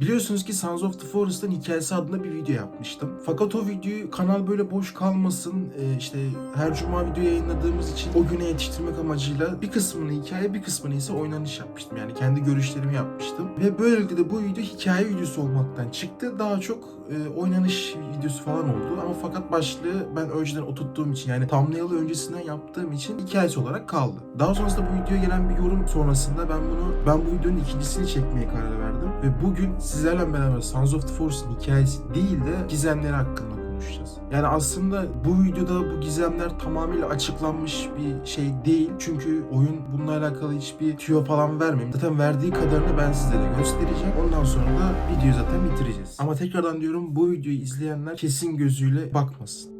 Biliyorsunuz ki Sons of the Forest'ın hikayesi adında bir video yapmıştım. Fakat o videoyu kanal böyle boş kalmasın, e, işte her cuma video yayınladığımız için o güne yetiştirmek amacıyla bir kısmını hikaye bir kısmını ise oynanış yapmıştım. Yani kendi görüşlerimi yapmıştım. Ve böylelikle de bu video hikaye videosu olmaktan çıktı. Daha çok e, oynanış videosu falan oldu. Ama fakat başlığı ben önceden oturttuğum için yani thumbnail'ı öncesinden yaptığım için hikayesi olarak kaldı. Daha sonrasında bu videoya gelen bir yorum sonrasında ben bunu ben bu videonun ikincisini çekmeye karar verdim. Ve bugün sizlerle beraber Sons of the Force'ın hikayesi değil de gizemleri hakkında konuşacağız. Yani aslında bu videoda bu gizemler tamamıyla açıklanmış bir şey değil. Çünkü oyun bununla alakalı hiçbir tüyo falan vermiyor. Zaten verdiği kadarını ben sizlere göstereceğim. Ondan sonra da videoyu zaten bitireceğiz. Ama tekrardan diyorum bu videoyu izleyenler kesin gözüyle bakmasın.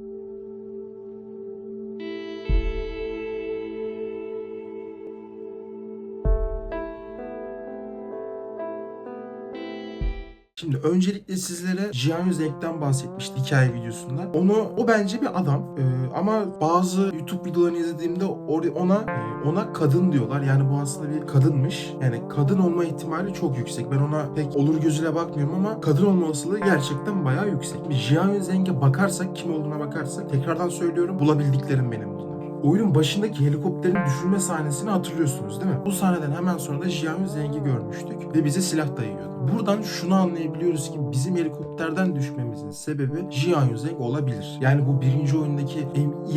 Şimdi öncelikle sizlere Jian Yüzek'ten bahsetmişti hikaye videosunda. Onu o bence bir adam Ee, ama bazı YouTube videolarını izlediğimde ona e, ona kadın diyorlar. Yani bu aslında bir kadınmış. Yani kadın olma ihtimali çok yüksek. Ben ona pek olur gözüyle bakmıyorum ama kadın olma olasılığı gerçekten bayağı yüksek. Jian Yüzek'e bakarsak kim olduğuna bakarsak tekrardan söylüyorum bulabildiklerim benim. Oyunun başındaki helikopterin düşürme sahnesini hatırlıyorsunuz değil mi? Bu sahneden hemen sonra da Jian Zeng'i görmüştük ve bize silah dayıyordu. Buradan şunu anlayabiliyoruz ki bizim helikopterden düşmemizin sebebi Jian Zeng olabilir. Yani bu birinci oyundaki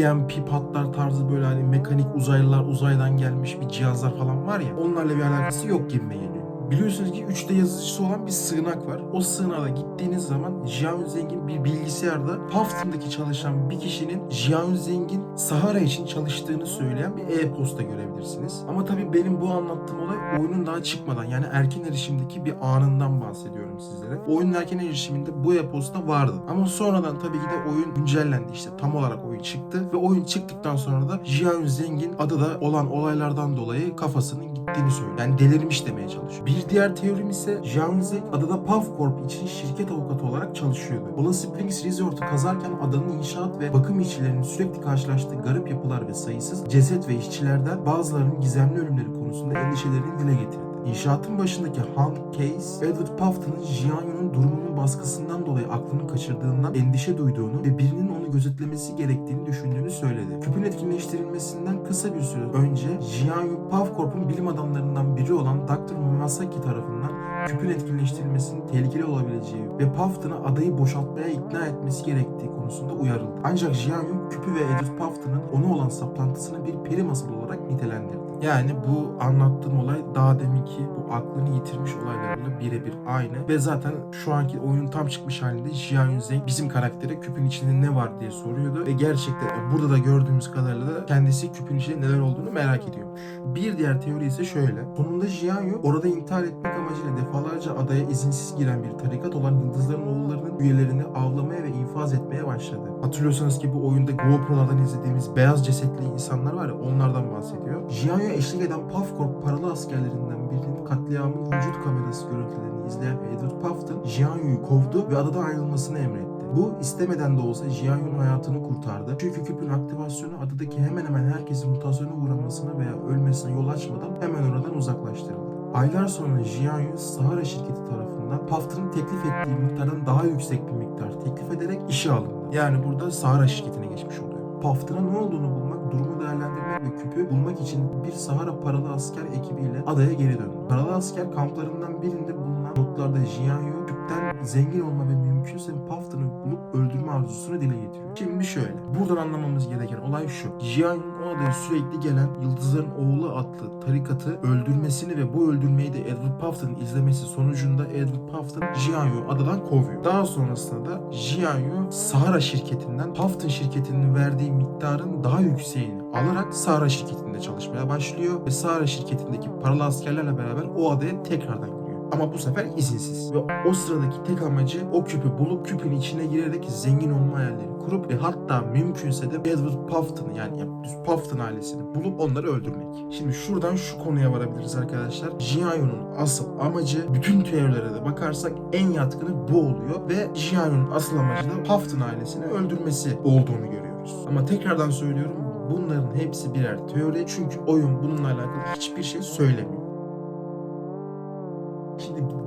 EMP patlar tarzı böyle hani mekanik uzaylılar uzaydan gelmiş bir cihazlar falan var ya onlarla bir alakası yok gibime geliyor. Biliyorsunuz ki 3D yazıcısı olan bir sığınak var. O sığınağa gittiğiniz zaman Jian Zeng'in bir bilgisayarda Puffton'daki çalışan bir kişinin Jian Zeng'in Sahara için çalıştığını söyleyen bir e-posta görebilirsiniz. Ama tabii benim bu anlattığım olay oyunun daha çıkmadan yani erken erişimdeki bir anından bahsediyorum sizlere. Oyunun erken erişiminde bu e-posta vardı. Ama sonradan tabii ki de oyun güncellendi işte. Tam olarak oyun çıktı ve oyun çıktıktan sonra da Jian Zeng'in adada olan olaylardan dolayı kafasının gittiğini söylüyor. Yani delirmiş demeye çalışıyor. Bir diğer teorim ise Zeng adada Puff Corp için şirket avukatı olarak çalışıyordu. Ola Springs Resort'u kazarken adanın inşaat ve bakım işçilerinin sürekli karşılaştığı garip yapılar ve sayısız ceset ve işçilerden bazılarının gizemli ölümleri konusunda endişelerini dile getirdi. İnşaatın başındaki Hank Case, Edward Puffton'ın Jianyu'nun durumunun baskısından dolayı aklını kaçırdığından endişe duyduğunu ve birinin onu gözetlemesi gerektiğini düşündüğünü söyledi. Küpün etkinleştirilmesinden kısa bir süre önce Jianyu Puff Corp'un bilim adamlarından biri olan Dr. Masaki tarafından küpün etkinleştirilmesinin tehlikeli olabileceği ve Puffton'ı adayı boşaltmaya ikna etmesi gerektiği konusunda uyarıldı. Ancak Jianyu küpü ve Edward Puffton'ın ona olan saplantısını bir peri masalı olarak nitelendirdi. Yani bu anlattığım olay daha deminki bu aklını yitirmiş olaylarıyla birebir aynı. Ve zaten şu anki oyunun tam çıkmış halinde Jian Yuzeng bizim karaktere küpün içinde ne var diye soruyordu. Ve gerçekten burada da gördüğümüz kadarıyla da kendisi küpün içinde neler olduğunu merak ediyormuş. Bir diğer teori ise şöyle. Sonunda Jian Yu orada intihar etmek amacıyla defalarca adaya izinsiz giren bir tarikat olan Yıldızların Oğulları'nın üyelerini avlamaya ve infaz etmeye başladı. Hatırlıyorsanız ki bu oyunda GoPro'lardan izlediğimiz beyaz cesetli insanlar var ya onlardan bahsediyor. Jian Yu eşlik eden Puff Corp paralı askerlerinden birinin katliamın vücut kamerası görüntülerini izleyen Edward Puffton Jian Yu'yu kovdu ve adadan ayrılmasını emretti. Bu istemeden de olsa Jian Yu'nun hayatını kurtardı. Çünkü küpün aktivasyonu adadaki hemen hemen herkesin mutasyona uğramasına veya ölmesine yol açmadan hemen oradan uzaklaştırıldı. Aylar sonra Jian Yu Sahara şirketi tarafından Puffton'ın teklif ettiği miktardan daha yüksek bir miktar teklif ederek işe alındı. Yani burada Sahara şirketine geçmiş oluyor. Puffton'a ne olduğunu bulmak, durumu değerlendirmek ve küpü bulmak için bir Sahara paralı asker ekibiyle adaya geri döndü. Paralı asker kamplarından birinde bulunan notlarda Jian Yu küpten zengin olma ve mümkünse Puffton'ı bulup öldürme arzusunu dile getiriyor. Şimdi şöyle, buradan anlamamız gereken olay şu. Jian Yu'nun o adaya sürekli gelen Yıldızların Oğlu adlı tarikatı öldürmesini ve bu öldürmeyi de Edward Puffton'ın izlemesi sonucunda Edward Puffton Jian Yu adadan kovuyor. Daha sonrasında da Jian Yu Sahara şirketinden Puffton şirketinin verdiği miktarın daha yükseğini alarak Sahara şirketinde çalışmaya başlıyor ve Sahara şirketindeki paralı askerlerle beraber o adaya tekrardan. Ama bu sefer izinsiz. Ve o sıradaki tek amacı o küpü bulup küpün içine girerek zengin olma hayalleri kurup ve hatta mümkünse de Edward Puffton'ı yani Puffton ailesini bulup onları öldürmek. Şimdi şuradan şu konuya varabiliriz arkadaşlar. Jianyu'nun asıl amacı bütün teorilere de bakarsak en yatkını bu oluyor ve Jianyu'nun asıl amacı da Puffton ailesini öldürmesi olduğunu görüyoruz. Ama tekrardan söylüyorum bunların hepsi birer teori çünkü oyun bununla alakalı hiçbir şey söylemiyor.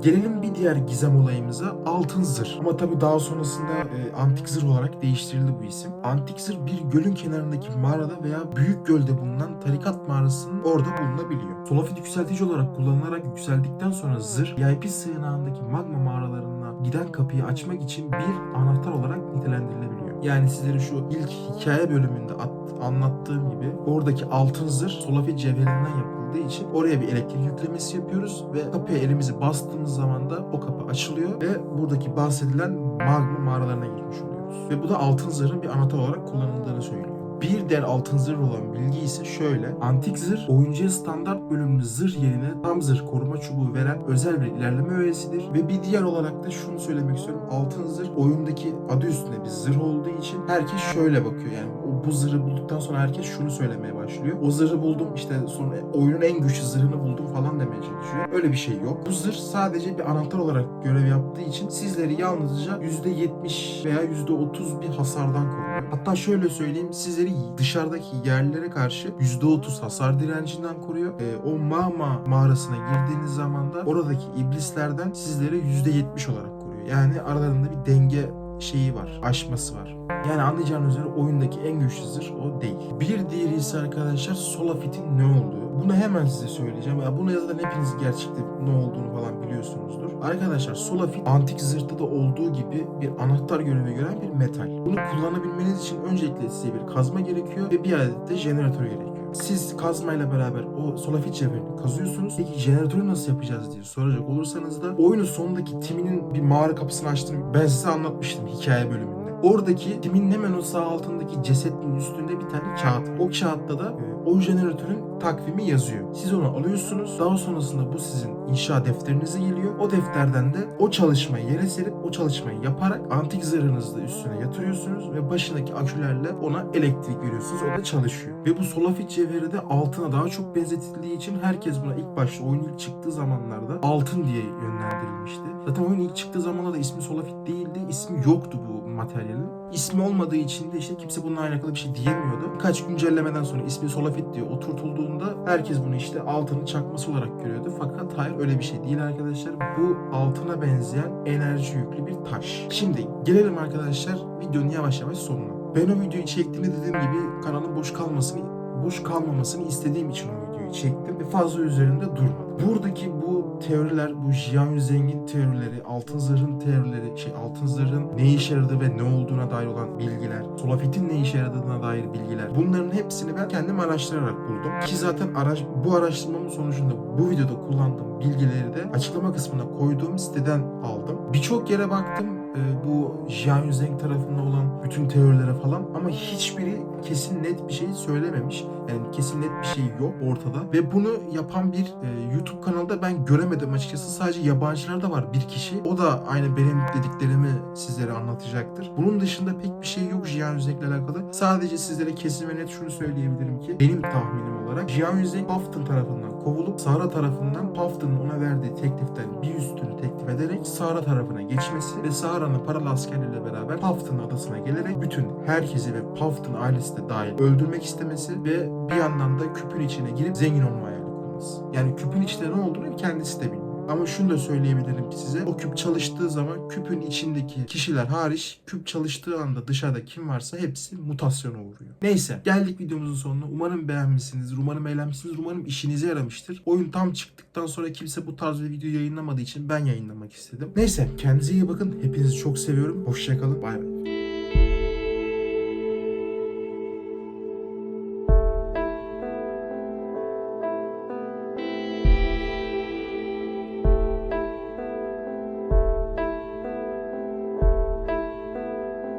Gelelim bir diğer gizem olayımıza Altın Zırh. Ama tabii daha sonrasında e, Antik Zırh olarak değiştirildi bu isim. Antik Zırh bir gölün kenarındaki mağarada veya büyük gölde bulunan tarikat mağarasının orada bulunabiliyor. Solafit yükseltici olarak kullanılarak yükseldikten sonra zırh VIP sığınağındaki magma mağaralarına giden kapıyı açmak için bir anahtar olarak nitelendirilebiliyor. Yani sizlere şu ilk hikaye bölümünde at- anlattığım gibi oradaki altın zırh Solafit cevherinden yapıldığı için oraya bir elektrik yüklemesi yapıyoruz ve kapıya elimizi bastığımız zaman da o kapı açılıyor ve buradaki bahsedilen magma mağaralarına girmiş oluyoruz. Ve bu da altın zırhın bir anahtar olarak kullanıldığını söylüyor. Bir diğer altın zırh olan bilgi ise şöyle. Antik zırh oyuncuya standart bölümlü zırh yerine tam zırh koruma çubuğu veren özel bir ilerleme öğesidir. Ve bir diğer olarak da şunu söylemek istiyorum. Altın zırh oyundaki adı üstünde bir zırh olduğu için herkes şöyle bakıyor. Yani o, bu zırhı bulduktan sonra herkes şunu söylemeye başlıyor. O zırhı buldum işte sonra oyunun en güçlü zırhını buldum falan demeye çalışıyor. Öyle bir şey yok. Bu zırh sadece bir anahtar olarak görev yaptığı için sizleri yalnızca %70 veya %30 bir hasardan koruyor. Hatta şöyle söyleyeyim sizleri dışarıdaki yerlere karşı %30 hasar direncinden koruyor. Ee, o mağma mağarasına girdiğiniz zaman da oradaki iblislerden sizleri %70 olarak koruyor. Yani aralarında bir denge şeyi var, aşması var. Yani anlayacağınız üzere oyundaki en güçlü zırh o değil. Bir diğeri ise arkadaşlar Solafit'in ne olduğu. Bunu hemen size söyleyeceğim. Ya bunu zaten hepiniz gerçekte ne olduğunu falan biliyorsunuzdur. Arkadaşlar Solafit antik zırhta da olduğu gibi bir anahtar görevi gören bir metal. Bunu kullanabilmeniz için öncelikle size bir kazma gerekiyor ve bir adet de jeneratör gerekiyor. Siz kazmayla beraber o solafit cevherini kazıyorsunuz. Peki jeneratörü nasıl yapacağız diye soracak olursanız da oyunun sonundaki Timmy'nin bir mağara kapısını açtığını ben size anlatmıştım hikaye bölümünde. Oradaki Timmy'nin hemen o sağ altındaki cesetin üstünde bir tane kağıt. O kağıtta da e, o jeneratörün takvimi yazıyor. Siz onu alıyorsunuz. Daha sonrasında bu sizin inşa defterinize geliyor. O defterden de o çalışmayı yere serip o çalışmayı yaparak antik zırhınızı üstüne yatırıyorsunuz ve başındaki akülerle ona elektrik veriyorsunuz. O da çalışıyor. Ve bu solafit cevheri de altına daha çok benzetildiği için herkes buna ilk başta oyun ilk çıktığı zamanlarda altın diye yönlendirilmişti. Zaten oyun ilk çıktığı zamanlarda ismi solafit değildi. İsmi yoktu bu materyalin. İsmi olmadığı için de işte kimse bununla alakalı bir şey diyemiyordu. Birkaç güncellemeden sonra ismi solafit diye oturtulduğunda herkes bunu işte altının çakması olarak görüyordu. Fakat hayır öyle bir şey değil arkadaşlar. Bu altına benzeyen enerji yüklü bir taş. Şimdi gelelim arkadaşlar videonun yavaş yavaş sonuna. Ben o videoyu çektiğimde dediğim gibi kanalın boş kalmasını boş kalmamasını istediğim için o videoyu çektim ve fazla üzerinde durmadım. Buradaki bu teoriler, bu Jian Zengin teorileri, altın zırhın teorileri, şey altın zırhın ne işe yaradığı ve ne olduğuna dair olan bilgiler, Solafit'in ne işe yaradığına dair bilgiler. Bunların hepsini ben kendim araştırarak buldum. Ki zaten araş, bu araştırmamın sonucunda bu videoda kullandığım bilgileri de açıklama kısmına koyduğum siteden aldım. Birçok yere baktım e, bu Jian Yuzeng tarafında olan bütün teorilere falan ama hiçbiri kesin net bir şey söylememiş. Yani kesin net bir şey yok ortada. Ve bunu yapan bir e, YouTube kanalda ben göremedim açıkçası. Sadece yabancılar da var bir kişi. O da aynı benim dediklerimi sizlere anlatacaktır. Bunun dışında pek bir şey yok Jian Yuzeng'le alakalı. Sadece sizlere kesin ve net şunu söyleyebilirim ki benim tahminim olarak Jian Yuzeng Puffton tarafından kovulup Sara tarafından Puffton'un ona verdiği tekliften bir üstünü teklif ederek Sara tarafına geçmesi ve Sara'nın paralı askerleriyle beraber Puffton adasına gelerek bütün herkesi ve Puffton ailesi de dahil öldürmek istemesi ve bir yandan da küpün içine girip zengin olma hayali kurması. Yani küpün içinde ne olduğunu kendisi de bilmiyor. Ama şunu da söyleyebilirim ki size. O küp çalıştığı zaman küpün içindeki kişiler hariç küp çalıştığı anda dışarıda kim varsa hepsi mutasyona uğruyor. Neyse geldik videomuzun sonuna. Umarım beğenmişsinizdir. Umarım eğlenmişsinizdir. Umarım işinize yaramıştır. Oyun tam çıktıktan sonra kimse bu tarz bir video yayınlamadığı için ben yayınlamak istedim. Neyse kendinize iyi bakın. Hepinizi çok seviyorum. Hoşçakalın. Bay bay.